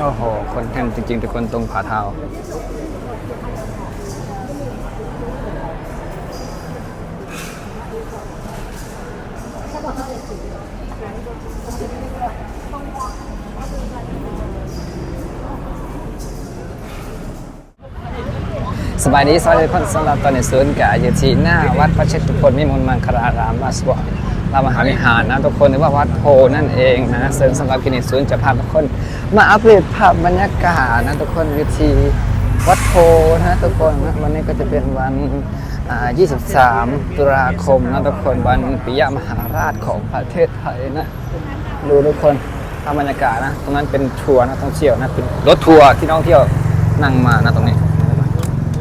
โอ้โห คนแน่นจริงๆ ทุกคนตรงผาเท้า สบายดีสวัสดีทุกคนสำหรับตอนในศูนย์กะอยู่ที่หน้าวัดพระเชตุพนวิมลมังคลารามราชวรรามหาวิหารนะทุกคนหรือว่าวัดโพนั่นเองนะซึ่งสำหรับคลินิกศูนย์จะพาทุกคนมาอัปเดตภาพบรรยากาศนะทุกคนวิธีวัดโพนะทุกคนนะวันนี้ก็จะเป็นวัน 23 ตุลาคมนะทุกคนวันปิยมหาราชของประเทศไทยนะดูทุกคนภาพบรรยากาศนะตรงนั้นเป็นทัวร์นะท่องเที่ยวนะเป็นรถทัวร์ที่นักท่องเที่ยวนั่งมานะตรงนี้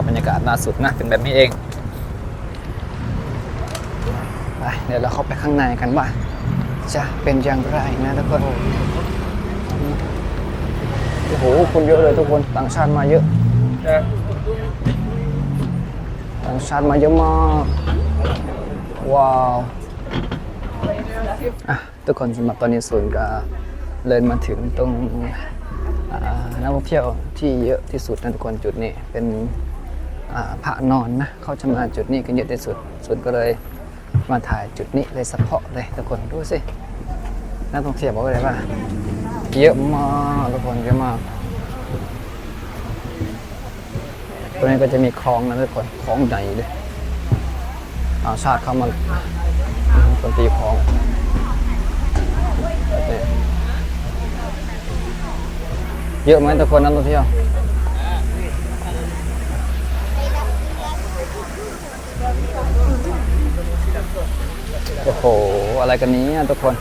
ภาพบรรยากาศล่าสุดนะเป็นแบบนี้เองไปเดี๋ยวเราเข้าไปข้างในกันว่า จะเป็นอย่างไรนะทุกคนโอ้โหคนเยอะเลยทุกคนต่างชาติมาเยอะต่างชาติมาเยอะมากว้าวทุกคนสำหรับตอนนี้ศูนย์ก็เลยมาถึงตรงนักท่องเที่ยวที่เยอะที่สุดนะทุกคนจุดนี้เป็น พระนอนนะเขาจะมาจุดนี้กันเยอะที่สุดสุดก็เลยมาถ่ายจุดนี้เลยเฉพาะเลยทุกคนดูสินักท่องเที่ยวบอกว่าอะไรว่าเยอะมากทุกคนเยอะมากตรงนี้ก็จะมีคลองนะทุกคนคลองใหญ่เลยต่าชาติเข้ามาคนตีคลองเยอะไหมทุกคนนักท่องเที่ยว โอ้โห อะไรกันนี้ทุกคน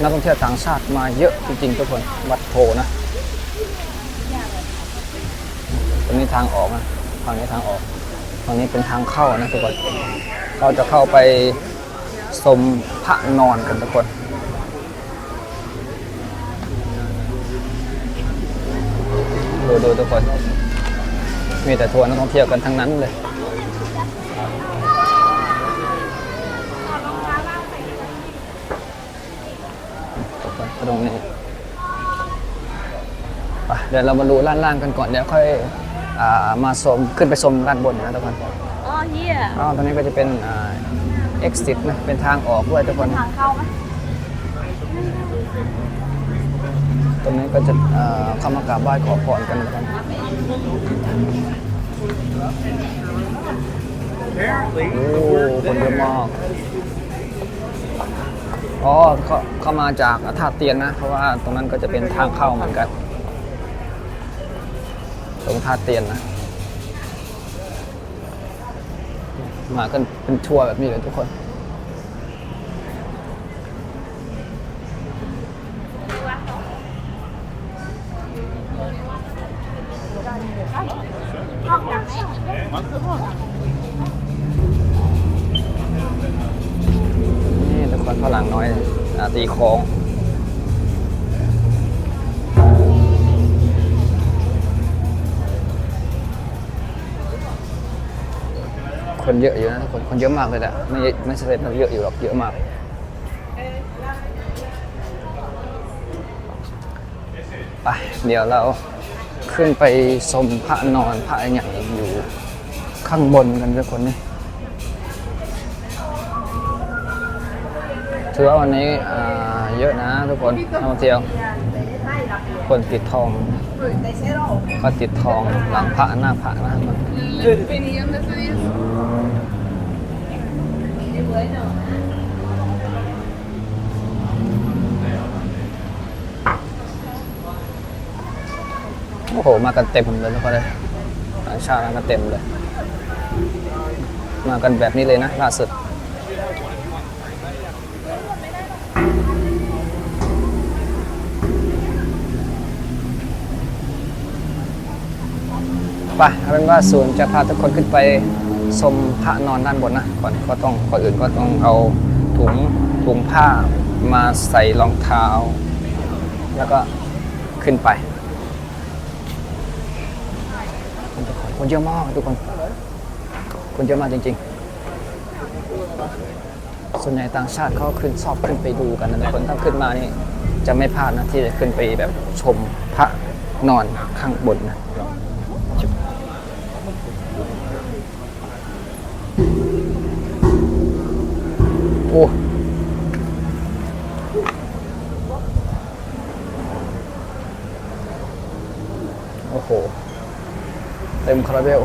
นักท่องเที่ยวต่างชาติมาเยอะจริงๆทุกคน วัดโพนะ ตรงนี้ทางออกนะฝั่งนี้ทางออกฝั่งนี้เป็นทางเข้านะทุกคน เราจะเข้าไปชมพระนอนกันทุกคนดูดูทุกคน มีแต่ทัวร์นักท่องเที่ยวกันทั้งนั้นเลย ตรงนี้ไปเดี๋ยวเรามาดูด้านล่างกันก่อนเดี๋ยวค่อยอ่ามาชมขึ้นไปชมด้านบนนะทุกคนอ๋อเฮียอ๋อตรงนี้ก็จะเป็นอ่า exit นะเป็นทางออกด้วยทุกคนทางเข้าไหมตรงนี้ก็จะอ่าเข้ามากราบไหว้ขอพรกันนะครับโอ้คนเยอะมาก อ๋อเขาเข้ามาจากท่าเตียนนะ เพราะว่าตรงนั้นก็จะเป็นทางเข้าเหมือนกัน ตรงท่าเตียนนะ มากันเป็นทัวร์แบบนี้เลยทุกคน นี่ทุกคนฝรั่งน้อยอตีโค้งคนเยอะอยู่นะทุกคน คนเยอะมากเลยแหละไม่ไม่ใช่เยอะอยู่หรอกเยอะมาก ไป เดี๋ยวเราขึ้นไปชมพระนอนพระใหญ่อยู่ข้างบนกันทุกคนนี่ ถือว่าวันนี้เยอะนะทุกคนนักท่องเที่ยว คนติดทองก็ติดทองหลังพระหน้าพระนะมันโอ้โห มากันเต็มเลยทุกคนเลยต่างชาติมากันเต็มเลย มากันแบบนี้เลยนะล่าสุด ไปเอาเป็นว่าศูนย์จะพาทุกคนขึ้นไปชมพระนอนด้านบนนะก่อนก็ต้องก่อนอื่นก็ต้องเอาถุงถุงผ้ามาใส่รองเท้า แล้วก็ขึ้นไปทุกคนคนเยอะมากทุกคนคนเยอะมากจริง ๆ ส่วนใหญ่ต่างชาติเขาขึ้นชอบขึ้นไปดูกันนะทุกคนถ้าขึ้นมานี่จะไม่พลาดนะที่จะขึ้นไปแบบชมพระนอนข้างบนนะโอ้ โห เต็มคาราเบล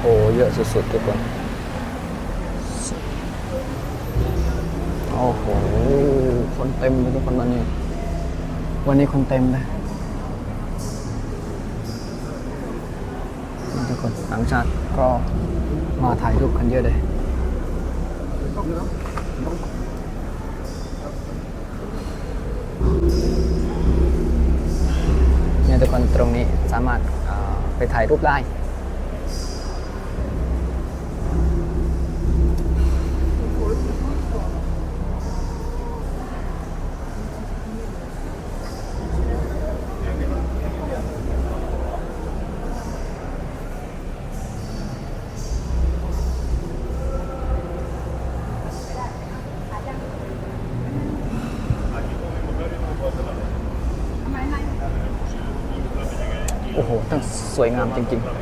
โอ้เยอะสุดๆทุกคน โอ้โห คนเต็มเลยทุกคนวันนี้ วันนี้คนเต็มเลยนี่ทุก คนต่างชาติก็มาถ่ายรูปกันเยอะเลยเนี่ยทุกคนตรงนี้สามารถไปถ่ายรูปได้ สวยงามจริง ๆ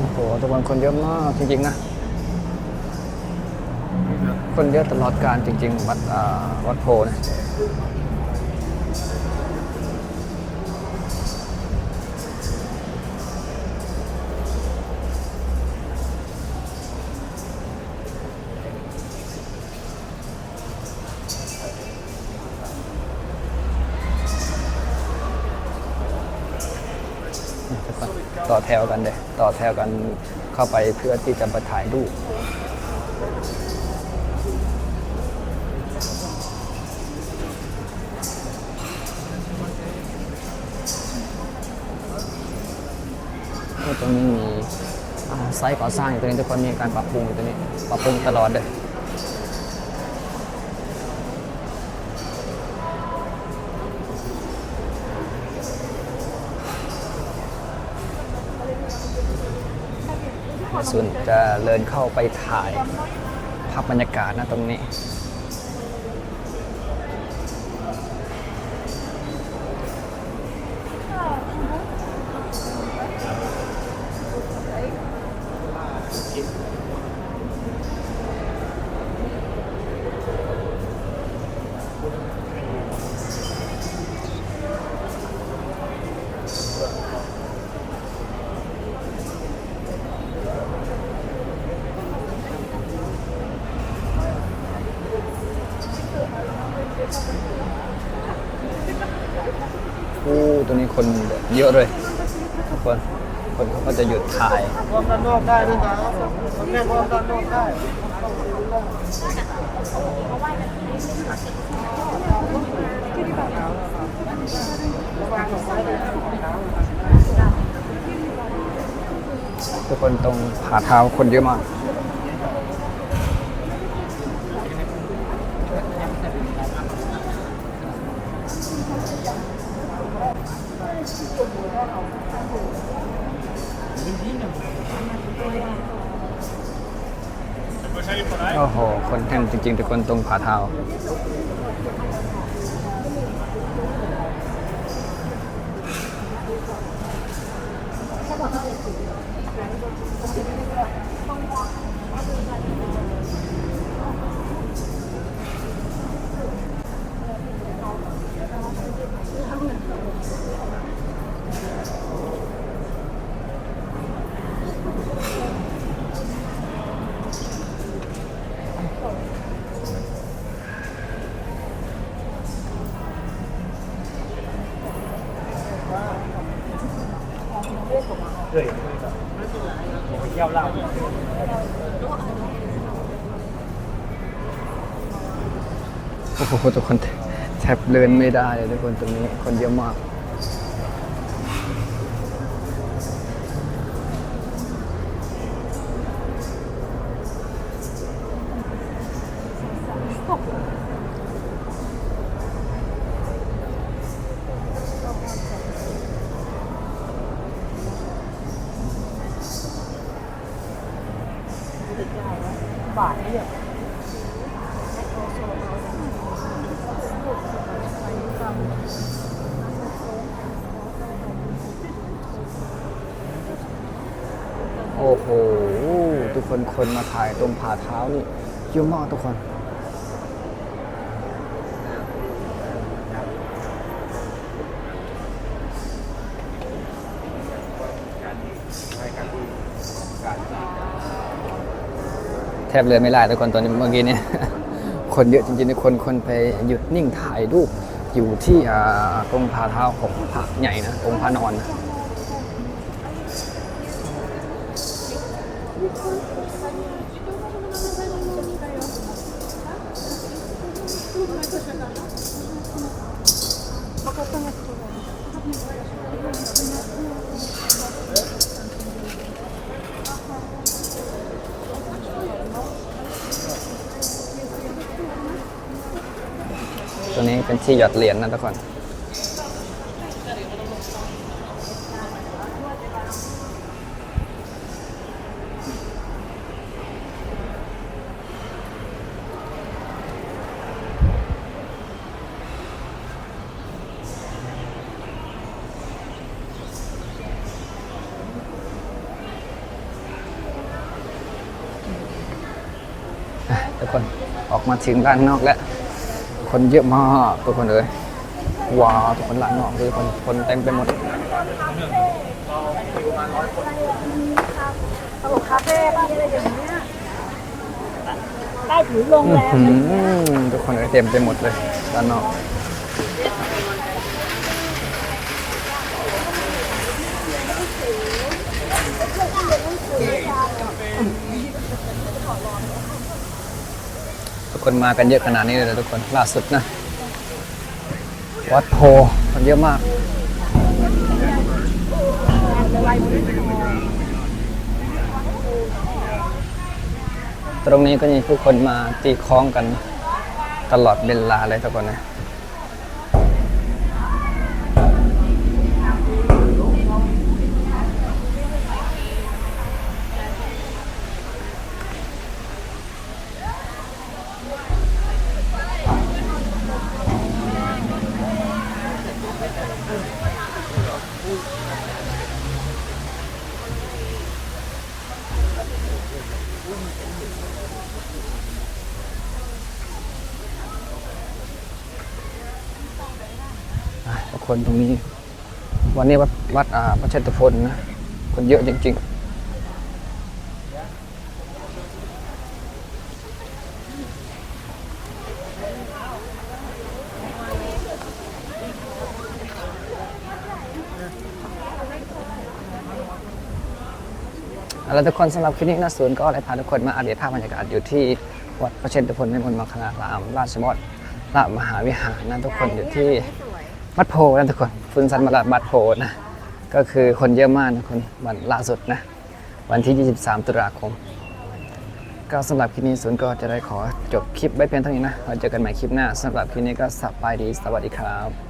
โอ้โหทุกคนคนเยอะมากจริงๆนะ คนเยอะตลอดการจริง ๆ วัดวัดโพนะ ต่อแถวกันเลยต่อแถวกันเข้าไปเพื่อที่จะมาถ่ายรูปก็ตรงนี้มีไซต์ก่อสร้างอยู่ตรงนี้ทุกคนมีการปรับปรุงอยู่ตรงนี้ ปรับปรุงตลอดเลย ส่วนจะเดินเข้าไปถ่ายภาพบรรยากาศนะตรงนี้ เยอะเลยทุกคนคนเขาก็จะหยุดถ่ายรวมด้านนอกได้ด้วยนะครับผมเรียกรวมด้านนอกได้ทุกคนตรงผาเท้าคนเยอะมาก โอ้โห คนแน่นจริงๆทุกคนตรงขาเท้าเโอ้โหทุกคนแทบเดินไม่ได้เลยทุกคนตรงนี้คนเยอะมาก คนคนมาถ่ายตรงผ่าเท้านี่เยอะมากทุกคน แทบเลยไม่ได้ทุกคนตอนนี้เมื่อกี้เนี่ยคนเยอะจริงๆทุกคนคนไปหยุดนิ่งถ่ายรูปอยู่ที่อ่าตรงผ่าเท้าของพระใหญ่นะองค์พระนอนนะ ตัวนี้เป็นที่หยอดเหรียญนะทุกคนทุกคนออกมาถึงด้านนอกแล้ว คนเยอะมากทุกคนเลยว้าวทุกคนหลานนอกคือคนคนเต็มไปหมดตลกคาเฟ่บ้างอะไรอย่างเงี้ยใต้ถือโรงแรมทุกคนเลยเต็มไปหมดเลยด้านนอก คนมากันเยอะขนาดนี้เลยทุกคนล่าสุดนะ วัดโพคนเยอะมาก ตรงนี้ก็มีผู้คนมาตีคล้องกันตลอดเวลาเลยทุกคนนะ คนตรงนี้ วันนี้วัดวัดอ่าพระเชตุพนนะ คนเยอะจริง ๆแล้วทุกคนสำหรับคลิปนี้นะศูนย์ก็ได้พาทุกคนมาอัปเดตภาพบรรยากาศอยู่ที่วัดพระเชตุพนในมณฑลมังคลาราม ราชบดราชมหาวิหารนะทุกคนอยู่ที่ วัดโพนะทุกคนฟุนซันมาลาบัดโพนะก็คือคนเยอะมากนะคนวันล่าสุดนะ วันที่ 23 ตุลาคม ก็สำหรับคลิปนี้ศูนย์ก็จะได้ขอจบคลิปไว้เพียงเท่านี้นะเราเจอกันใหม่คลิปหน้าสำหรับคลิปนี้ก็สบายดีสวัสดีครับ